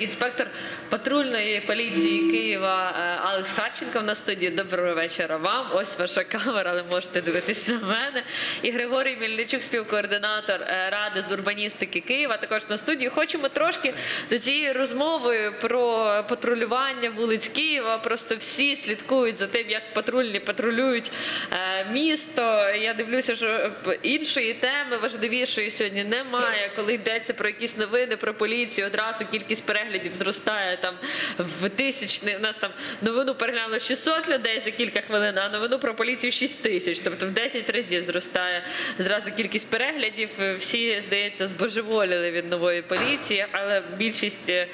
Інспектор патрульної поліції Києва е, Алекс Харченко на студії. Доброго вечора вам. Ось ваша камера, але можете дивитися на мене. І Григорій Мельничук, співкоординатор е, ради з урбаністики Києва. Також на студії. Хочемо трошки до цієї розмови про патрулювання вулиць Києва. Просто всі слідкують за тим, як патрульні патрулюють е, місто. Я дивлюся, що іншої теми важливішої сьогодні немає. Коли йдеться про якісь новини про поліцію, одразу кількість переглядів зростає там в тисячний. У нас там новину переглянуло 600 людей за кілька хвилин, а новину про поліцію 6 тисяч. Тобто в 10 разів зростає зразу кількість переглядів. Всі, здається, збожеволіли від нової поліції, але більшість е,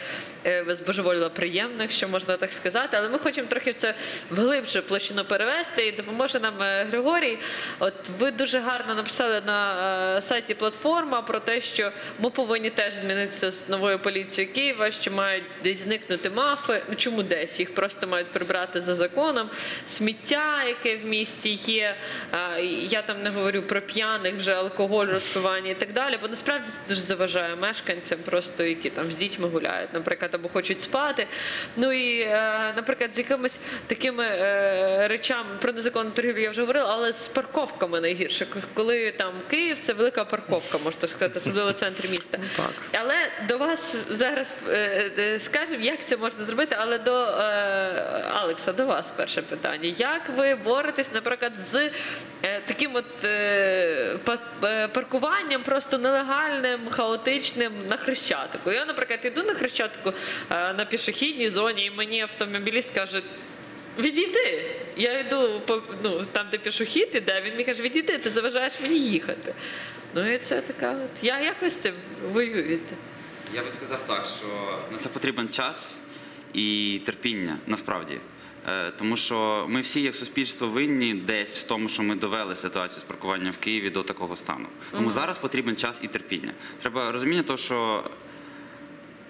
е, збожеволіла приємно, якщо можна так сказати. Але ми хочемо трохи це в глибшу площину перевести і допоможе нам е, Григорій. От ви дуже гарно написали на е, сайті платформа про те, що ми повинні теж змінитися з новою поліцією Києва, що мають десь зникнути мафи. Ну чому десь їх просто мають прибрати за законом? Сміття, яке в місті є. Я там не говорю про п'яних, вже алкоголь, розпивання і так далі. Бо насправді це дуже заважає мешканцям, просто які там з дітьми гуляють, наприклад, або хочуть спати. Ну і, е, наприклад, з якимись такими е, речами про незаконну торгівлю я вже говорила, але з парковками найгірше. Коли там Київ це велика парковка, можна сказати, особливо в центрі міста. так. Але до вас зараз е, скажемо, як це можна зробити. Але до е, Алекса, до вас перше питання. Як ви боретесь, наприклад, з е, таким от е, па- е, паркуванням просто нелегальним, хаотичним на хрещатику? Я, наприклад, йду на хрещатику е, на пішохідній зоні, і мені автомобіліст каже. Відійди. Я йду по ну там, де пішохід іде, він мені каже, відійди, ти заважаєш мені їхати. Ну і це така от. Я як ви з цим воюєте? Я би сказав так, що на це потрібен час і терпіння насправді. Е, Тому що ми всі, як суспільство, винні десь в тому, що ми довели ситуацію з паркуванням в Києві до такого стану. Тому зараз потрібен час і терпіння. Треба розуміння того, що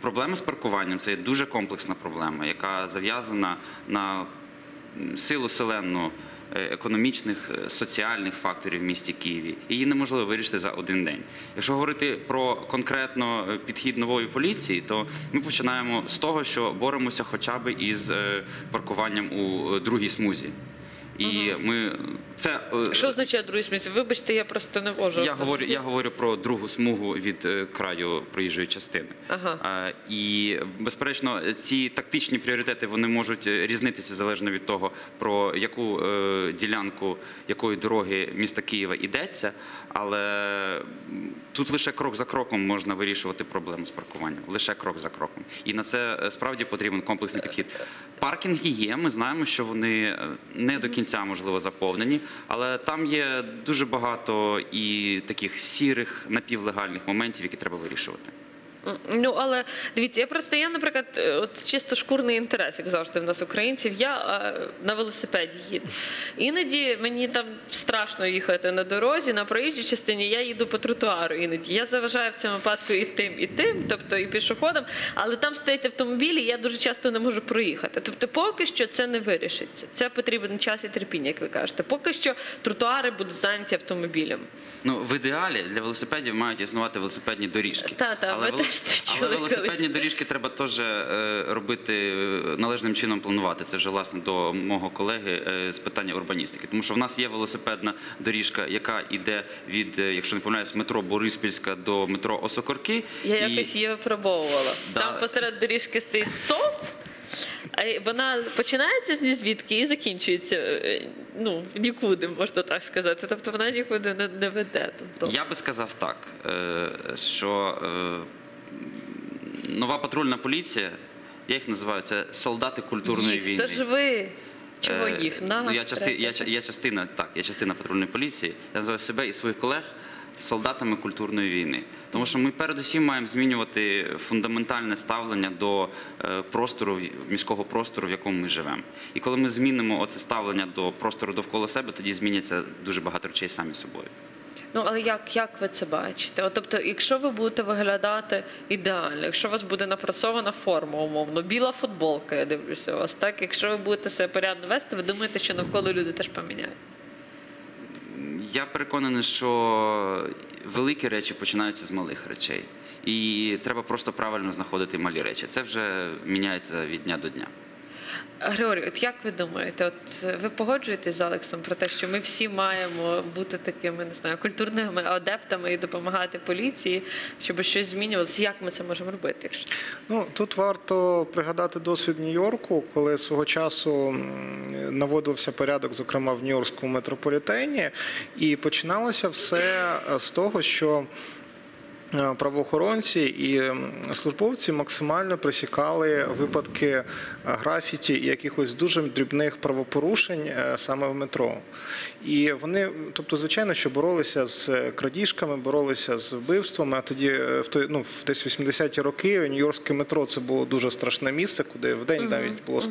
проблема з паркуванням це є дуже комплексна проблема, яка зав'язана на силу селенну економічних, е, соціальних факторів в місті Києві. Її неможливо вирішити за один день. Якщо говорити про конкретно е, підхід нової поліції, то ми починаємо з того, що боремося хоча б із е, паркуванням у е, другій смузі. І ми це е, Що означає другий смісі? Вибачте, я просто не можу. я говорю, я говорю про другу смугу від е, краю проїжджої частини. Ага. І безперечно, ці тактичні пріоритети вони можуть е, різнитися залежно від того, про яку ділянку якої дороги міста Києва йдеться. Але тут лише крок за кроком можна вирішувати проблему з паркуванням. Лише крок за кроком. І на це справді потрібен комплексний підхід. Паркінги є. Ми знаємо, що вони не до кінця можливо заповнені, але там є дуже багато і таких сірих напівлегальних моментів, які треба вирішувати. Ну але дивіться, я просто я, наприклад, е, от чисто шкурний інтерес, як завжди в нас українців. Я на велосипеді їду. Іноді мені там страшно їхати на дорозі, на проїжджій частині. Я їду по тротуару. Іноді я заважаю в цьому випадку і тим, і тим, тобто і пішоходам. Але там стоять автомобілі, і я дуже часто не можу проїхати. Тобто, поки що це не вирішиться. Це потрібен час і терпіння, як ви кажете. Поки що тротуари будуть зайняті автомобілями. Ну, в ідеалі для велосипедів мають існувати велосипедні доріжки. Та-та, але, ми теж але велосипедні доріжки треба теж е, робити е, належним чином планувати. Це вже власне до мого колеги е, з питання урбаністики. Тому що в нас є велосипедна доріжка, яка йде від, якщо не помиляюсь, метро Бориспільська до метро Осокорки. Я І- якось її випробовувала. Да. Там посеред доріжки стоїть стоп, а вона починається з нізвідки і закінчується ну, нікуди, можна так сказати. Тобто вона нікуди не, веде. Тобто, Я би сказав так, що нова патрульна поліція, я їх називаю це солдати культурної їх, війни. то ж ви. Чого Е, їх? Нас ну, я, части, я, я частина, так, я частина патрульної поліції. Я називаю себе і своїх колег солдатами культурної війни. Тому що ми передусім маємо змінювати фундаментальне ставлення до е, простору міського простору, в якому ми живемо. І коли ми змінимо оце ставлення до простору довкола себе, тоді зміняться дуже багато речей самі собою. Ну але як, як ви це бачите? От, тобто, якщо ви будете виглядати ідеально, якщо у вас буде напрацьована форма, умовно, біла футболка, я дивлюся у вас, так якщо ви будете себе порядно вести, ви думаєте, що навколо люди теж поміняють? Я переконаний, що великі речі починаються з малих речей. і треба просто правильно знаходити малі речі. Це вже міняється від дня до дня. Григорій, от як ви думаєте, от ви погоджуєтесь з Алексом про те, що ми всі маємо бути такими, не знаю, культурними адептами і допомагати поліції, щоб щось змінювалося? Як ми це можемо робити? Ну тут варто пригадати досвід Нью-Йорку, коли свого часу наводився порядок, зокрема в Нью-Йоркському метрополітені, і починалося все з того, що правоохоронці і службовці максимально пресікали випадки е, графіті і якихось дуже дрібних правопорушень е, саме в метро. І вони, тобто, звичайно, що боролися з крадіжками, боролися з вбивствами. А тоді, е, в той, ну, в десь 80-ті роки, Нью-Йоркське метро це було дуже страшне місце, куди в день навіть було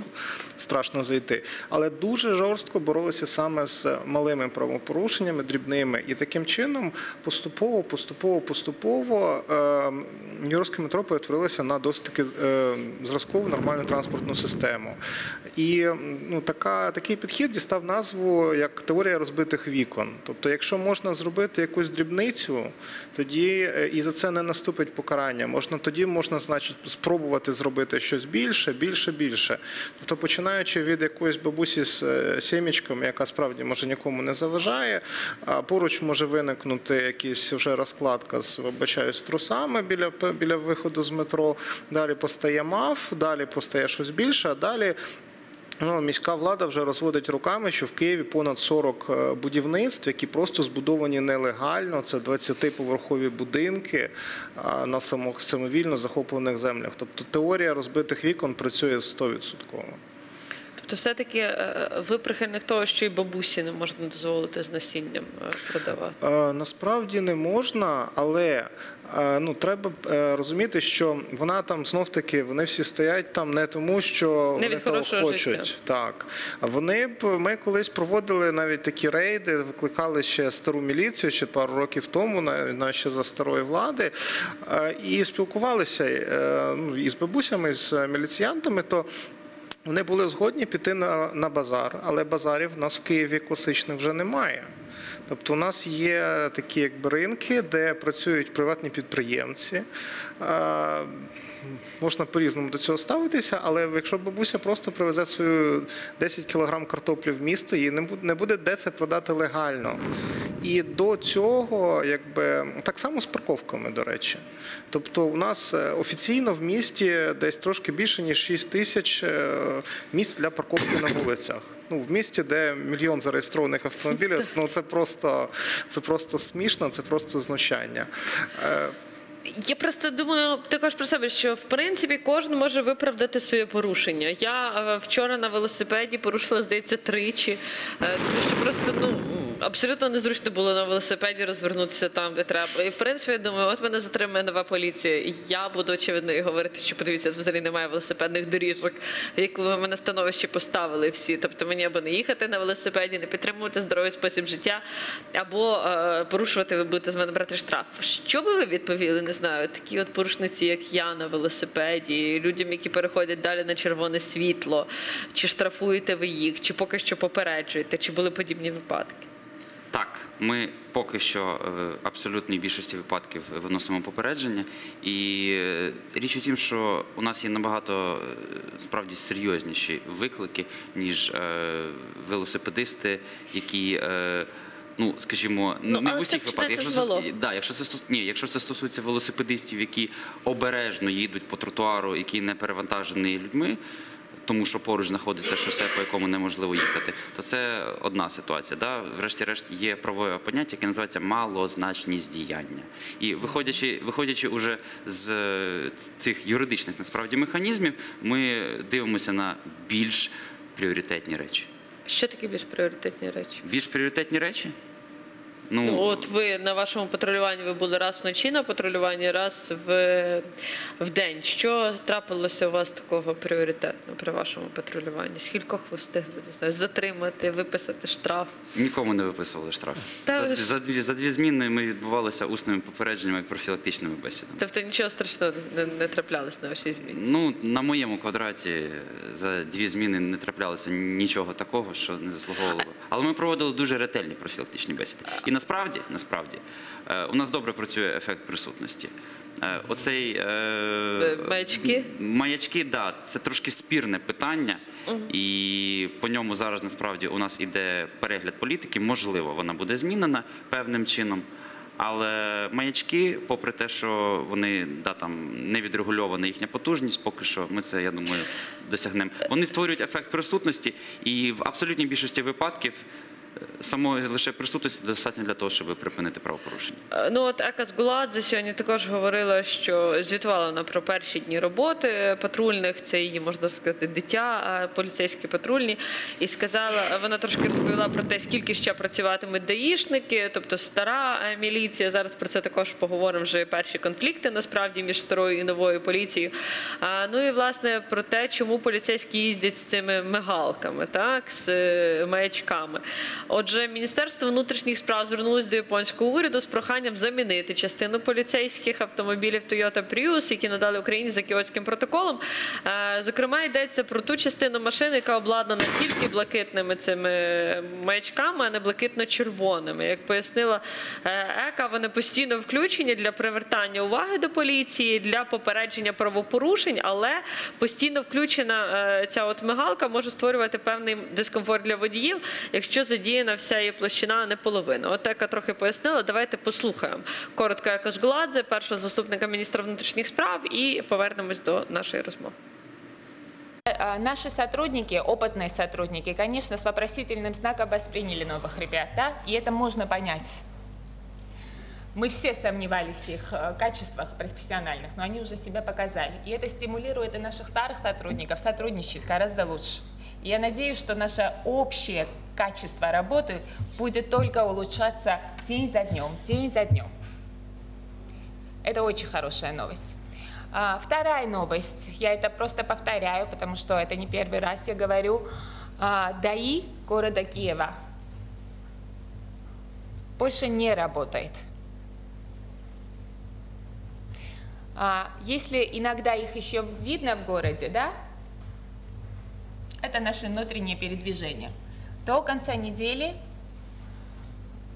страшно зайти. Але дуже жорстко боролися саме з малими правопорушеннями, дрібними. І таким чином поступово, поступово, поступово е, Нью-Йоркське метро перетворилося на досить таки е, зразкову нормальну транспортну систему. І ну, така, такий підхід дістав назву як теорія розбитих вікон. Тобто, якщо можна зробити якусь дрібницю, тоді е, і за це не наступить покарання. Можна тоді можна, значить, спробувати зробити щось більше, більше, більше. Тобто, починаючи від якоїсь бабусі з сімічками, яка справді може нікому не заважає, а поруч може виникнути якась вже розкладка з вибачаю, з трусами біля, біля виходу з метро. Далі постає МАФ, далі постає щось більше, а далі. Ну, міська влада вже розводить руками, що в Києві понад 40 е, будівництв, які просто збудовані нелегально. Це 20-поверхові будинки на самовільно захоплених землях. Тобто теорія розбитих вікон працює 100%. Тобто, все-таки е, ви прихильник того, що і бабусі не можна дозволити з насінням е, продавати. Е, Насправді не можна, але е, ну треба е, розуміти, що вона там знов таки вони всі стоять там не тому, що Не вони того хочуть. життя. Так вони б ми колись проводили навіть такі рейди, викликали ще стару міліцію ще пару років тому, на, ще за старої влади, е, і спілкувалися е, ну, і з бабусями, і з міліціянтами. То вони були згодні піти на, на базар, але базарів в нас в Києві класичних вже немає. Тобто у нас є такі якби ринки, де працюють приватні підприємці. Можна по-різному до цього ставитися, але якщо бабуся просто привезе свою 10 кілограм картоплі в місто, їй не буде, де це продати легально. І до цього, якби так само з парковками, до речі. Тобто, у нас е, офіційно в місті десь трошки більше ніж 6 тисяч е, місць для парковки на вулицях. Ну, в місті, де мільйон зареєстрованих автомобілів, ну це просто це просто смішно, це просто знущання. Я просто думаю також про себе, що в принципі кожен може виправдати своє порушення. Я е, вчора на велосипеді порушила, здається, тричі, е, тому що просто ну. Абсолютно незручно було на велосипеді розвернутися там, де треба. І в принципі, я думаю, от мене затримує нова поліція. І я буду очевидно і говорити, що подивіться, взагалі немає велосипедних доріжок, яку ви мене становище поставили всі. Тобто мені або не їхати на велосипеді, не підтримувати здоровий спосіб життя, або е, порушувати ви будете з мене брати штраф. Що би ви відповіли? Знаю, такі от порушниці, як я на велосипеді, людям, які переходять далі на червоне світло, чи штрафуєте ви їх, чи поки що попереджуєте, чи були подібні випадки? Так, ми поки що е, в абсолютній більшості випадків виносимо попередження. І е, річ у тім, що у нас є набагато е, справді серйозніші виклики, ніж велосипедисти, які. Ну, скажімо, Ну, не в усіх випадках. Якщо це, да, якщо це. Ні, якщо це стосується велосипедистів, які обережно їдуть по тротуару, які не перевантажені людьми, тому що поруч знаходиться шосе, по якому неможливо їхати, то це одна ситуація. Да? Врешті-решт є правове поняття, яке називається малозначність діяння. І виходячи, виходячи уже з е, цих юридичних насправді механізмів, ми дивимося на більш пріоритетні речі. Що такі більш пріоритетні речі? Більш пріоритетні речі? Ну, от ви на вашому патрулюванні ви були раз вночі на патрулюванні, раз в, в день. Що трапилося у вас такого пріоритетного при вашому патрулюванні? Скількох ви встигли знаю, затримати, виписати штраф? Нікому не виписували штраф. Та За, за, дві, за дві зміни ми відбувалися усними попередженнями як профілактичними бесідами. Тобто нічого страшного не, не траплялось на вашій зміні? Ну, на моєму квадраті за дві зміни не траплялося нічого такого, що не заслуговувало. Але ми проводили дуже ретельні профілактичні бесіди. І Насправді, насправді, е, у нас добре працює ефект присутності. Е, Оцей е, маячки? Маячки, да, це трошки спірне питання, і по ньому зараз насправді у нас іде перегляд політики. Можливо, вона буде змінена певним чином. Але маячки, попри те, що вони да, там не відрегульована їхня потужність, поки що ми це, я думаю, досягнемо. Вони створюють ефект присутності, і в абсолютній більшості випадків самої лише присутності достатньо для того, щоб припинити правопорушення. Е, Ну от Ека Згуладзе сьогодні також говорила, що звітувала вона про перші дні роботи патрульних. Це її можна сказати дитя, поліцейські патрульні. І сказала, вона трошки розповіла про те, скільки ще працюватимуть даїшники, тобто стара е, міліція. Зараз про це також поговоримо. Вже перші конфлікти насправді між старою і новою поліцією. Ну і власне про те, чому поліцейські їздять з цими мигалками, так з е, маячками. Отже, Міністерство внутрішніх справ звернулось до японського уряду з проханням замінити частину поліцейських автомобілів Toyota Prius, які надали Україні за кіотським протоколом. Е, Зокрема, йдеться про ту частину машини, яка обладнана тільки блакитними цими маячками, а не блакитно-червоними. Як пояснила е, Ека, вони постійно включені для привертання уваги до поліції, для попередження правопорушень, але постійно включена е, ця от мигалка може створювати певний дискомфорт для водіїв, якщо задіяна вся її площина, а не половина. От Ека трохи пояснила. Давайте послухаємо коротко Ека Жгуладзе, першого заступника міністра внутрішніх справ, і повернемось до нашої розмови. А, Наши сотрудники, опытные сотрудники, конечно, с вопросительным знаком восприняли новых ребят, да, и это можно понять. Мы все сомневались в их э, качествах профессиональных, но они уже себя показали. И это стимулирует и наших старых сотрудников сотрудничать гораздо лучше. Я надеюсь, что наше общее качество работы будет только улучшаться день за днем, день за днем. Это очень хорошая новость. А, вторая новость, я это просто повторяю, потому что это не первый раз я говорю. А, ДАИ города Киева больше не работает. А, если иногда их еще видно в городе, да, это наше внутреннее передвижение. До конца недели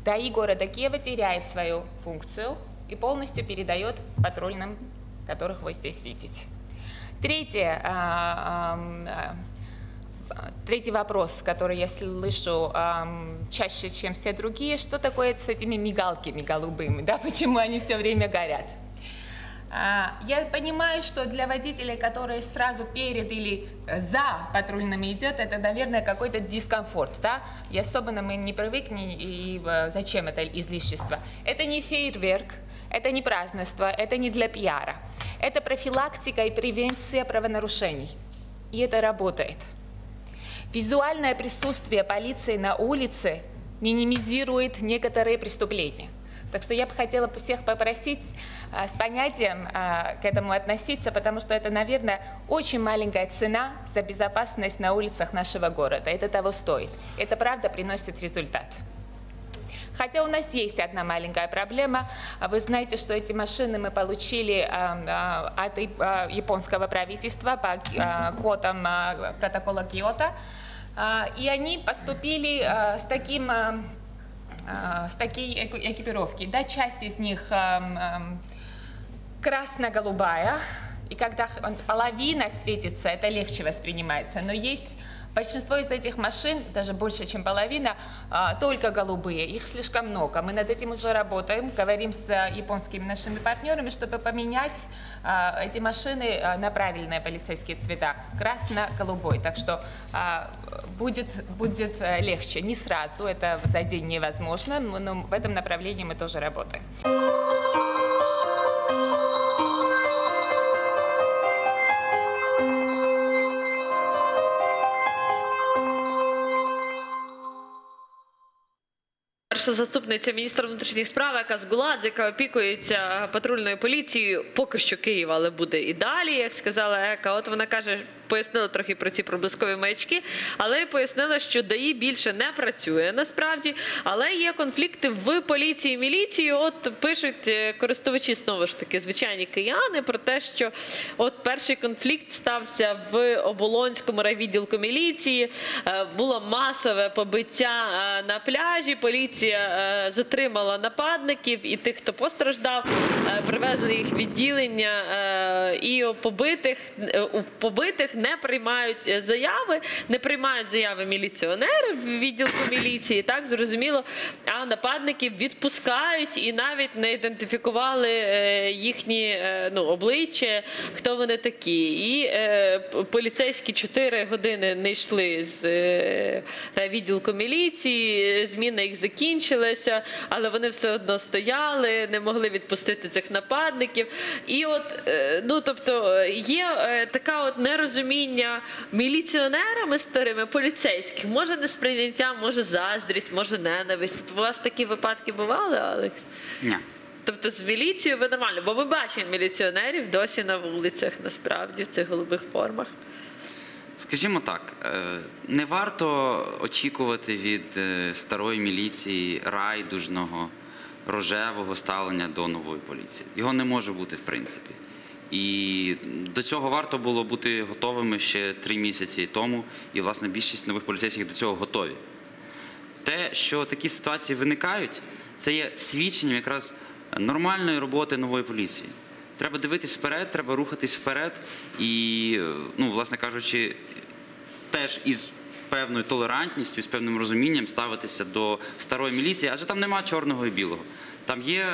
ДАИ города Киева теряет свою функцию и полностью передает патрульным, которых вы здесь видите. Третье, а, ам, а, третий вопрос, который я слышу чаще, чем все другие, что такое с этими мигалками голубыми, да, почему они все время горят? А, Я понимаю, что для водителей, которые сразу перед или э, за патрульными идет, это, наверное, какой-то дискомфорт, да? И особенно мы не привыкли, и э, зачем это излишество? Это не фейерверк, это не празднество, это не для пиара. Это профилактика и превенция правонарушений. И это работает. Визуальное присутствие полиции на улице минимизирует некоторые преступления. Так что я бы хотела всех попросить а, с понятием а, к этому относиться, потому что это, наверное, очень маленькая цена за безопасность на улицах нашего города. Это того стоит. Это правда приносит результат. Хотя у нас есть одна маленькая проблема. А Вы знаете, что эти машины мы получили от японского правительства по кодам протокола Киото. А, И они поступили с таким с такой экипировки. Да, часть из них ам, ам, красно-голубая, и когда половина светится, это легче воспринимается. Но есть большинство из этих машин, даже больше, чем половина, а, только голубые. Их слишком много. Мы над этим уже работаем, говорим с а, японскими нашими партнерами, чтобы поменять а, эти машины на правильные полицейские цвета, красно-голубой. Так что будет, будет легче. Не сразу, это за день невозможно, но но в этом направлении мы тоже работаем. Заступниця міністра внутрішніх справ, яка з Гуладзе, яка опікується патрульною поліцією, поки що Києва, але буде і далі, як сказала Ека. От вона каже, пояснила трохи про ці проблискові маячки, але пояснила, що ДАІ більше не працює насправді, але є конфлікти в поліції і міліції. От пишуть е, користувачі знову ж таки, звичайні кияни про те, що от перший конфлікт стався в Оболонському райвідділку міліції. Е, Було масове побиття е, на пляжі. Поліція затримала нападників і тих, хто постраждав, привезли їх відділення і побитих побитих не приймають е, заяви, не приймають заяви міліціонери в відділку міліції. Так зрозуміло, а нападників відпускають і навіть не ідентифікували е, їхні е, ну, обличчя, хто вони такі. І е, поліцейські 4 години не йшли з е, відділку міліції, зміна їх закінчилася, але вони все одно стояли, не могли відпустити цих нападників. І от, е, ну тобто, є така от нерозуміння міліціонерами старими, поліцейських, може несприйняття, може заздрість, може ненависть. От У вас такі випадки бували, Алекс? Ні. Тобто з міліцією ви нормально, бо ми бачимо міліціонерів досі на вулицях, насправді, в цих голубих формах. Скажімо так, е, не варто очікувати від е, старої міліції райдужного, рожевого ставлення до нової поліції. Його не може бути в принципі. І до цього варто було бути готовими ще три місяці тому, і, власне, більшість нових поліцейських до цього готові. Те, що такі ситуації виникають, це є свідченням якраз нормальної роботи нової поліції. Треба дивитись вперед, треба рухатись вперед і, ну, власне кажучи, теж із певною толерантністю, з певним розумінням ставитися до старої міліції, адже там нема чорного і білого. Там є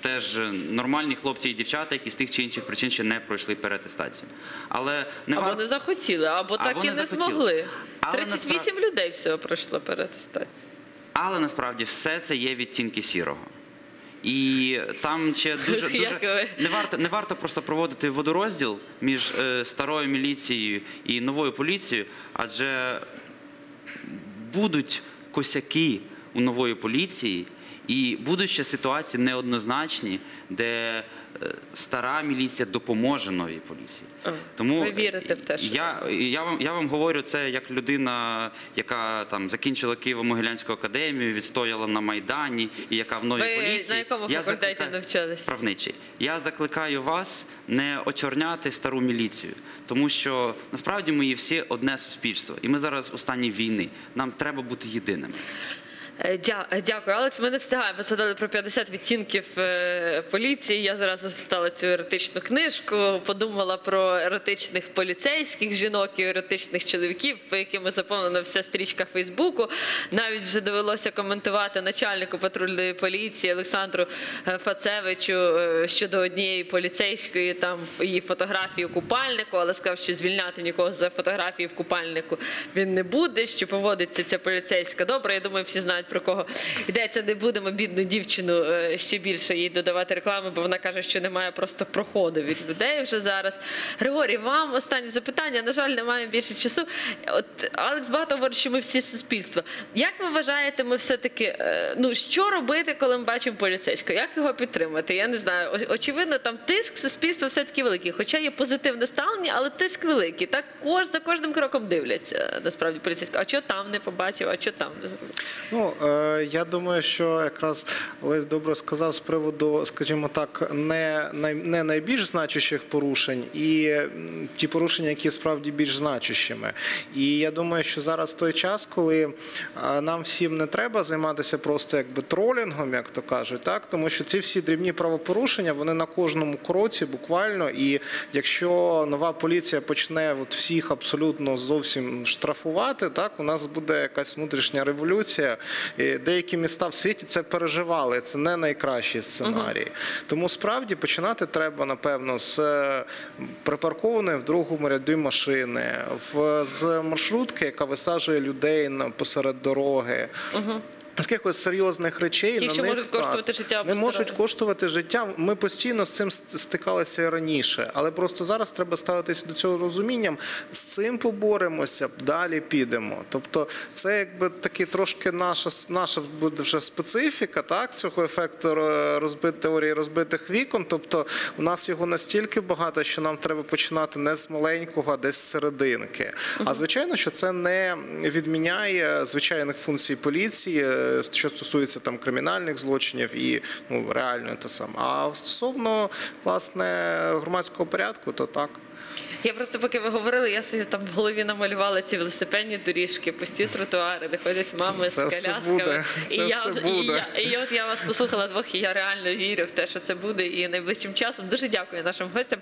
теж нормальні хлопці і дівчата, які з тих чи інших причин ще не пройшли переатестацію. Але не або варто не захотіли, або так Або і не не змогли. Але 38 людей всього пройшло перетестацію. Але насправді все це є відтінки сірого. І там ще дуже, дуже не варто не варто просто проводити водорозділ між е, старою міліцією і новою поліцією, адже будуть косяки у нової поліції, і будуть ще ситуації неоднозначні, де е, стара міліція допоможе новій поліції. А, Тому ви вірите в те, що я, я вам я вам говорю це як людина, яка там закінчила Києво-Могилянську академію, відстояла на майдані, і яка в новій Ви поліції. на якому Я факультеті навчались? Правничий. Я закликаю вас не очорняти стару міліцію, тому що насправді ми є всі одне суспільство, і ми зараз у стані війни. Нам треба бути єдиними. Е, дя- е, Дякую, Алекс. Ми не встигаємо. Згадали про 50 відтінків е, поліції. Я зараз читала цю еротичну книжку, подумала про еротичних поліцейських жінок і еротичних чоловіків, по якими заповнена вся стрічка Фейсбуку. Навіть вже довелося коментувати начальнику патрульної поліції Олександру Фацевичу щодо однієї поліцейської там її фотографії у купальнику, але сказав, що звільняти нікого за фотографії в купальнику він не буде. Що поводиться ця поліцейська добре. Я думаю, всі знають про кого йдеться. Не будемо бідну дівчину е, ще більше їй додавати реклами, бо вона каже, що немає просто проходу від людей вже зараз. Григорій, вам останнє запитання. На жаль, немає більше часу. От Алекс багато говорить, що ми всі суспільство. Як ви вважаєте, ми все-таки е, ну що робити, коли ми бачимо поліцейського? Як його підтримати? Я не знаю. Очевидно, там тиск суспільства все таки великий, хоча є позитивне ставлення, але тиск великий. Так кож за кожним кроком дивляться насправді поліцейського. А що там не побачив, а що там не? Ну, е, я думаю, що якраз Олесь добре сказав з приводу, скажімо так, не, не найбільш значущих порушень і ті порушення, які справді більш значущими. І я думаю, що зараз той час, коли е, нам всім не треба займатися просто якби тролінгом, як то кажуть, так тому що ці всі дрібні правопорушення вони на кожному кроці буквально. І якщо нова поліція почне от всіх абсолютно зовсім штрафувати, так у нас буде якась внутрішня революція. Деякі міста в світі це переживали. Це не найкращий сценарій. Тому справді починати треба напевно з е, припаркованої в другому ряду машини, в з маршрутки, яка висаджує людей посеред дороги. З якихось серйозних речей Ті, на що них, можуть коштувати так, життя не можуть коштувати життя. Ми постійно з цим стикалися раніше, але просто зараз треба ставитися до цього розумінням. З цим поборемося, далі підемо. Тобто, це якби таки трошки наша наша буде вже специфіка, так цього ефекту ро- розбит теорії розбитих вікон. Тобто, у нас його настільки багато, що нам треба починати не з маленького, а десь з серединки. А звичайно, що це не відміняє звичайних функцій поліції, е, що стосується там кримінальних злочинів і ну реально те саме. А стосовно власне громадського порядку, то так. Я просто поки ви говорили, я собі там в голові намалювала ці велосипедні доріжки, пусті тротуари, де ходять мами з Це все колясками. І я, І, я, і от я вас послухала двох, і я реально вірю в те, що це буде, і найближчим часом дуже дякую нашим гостям.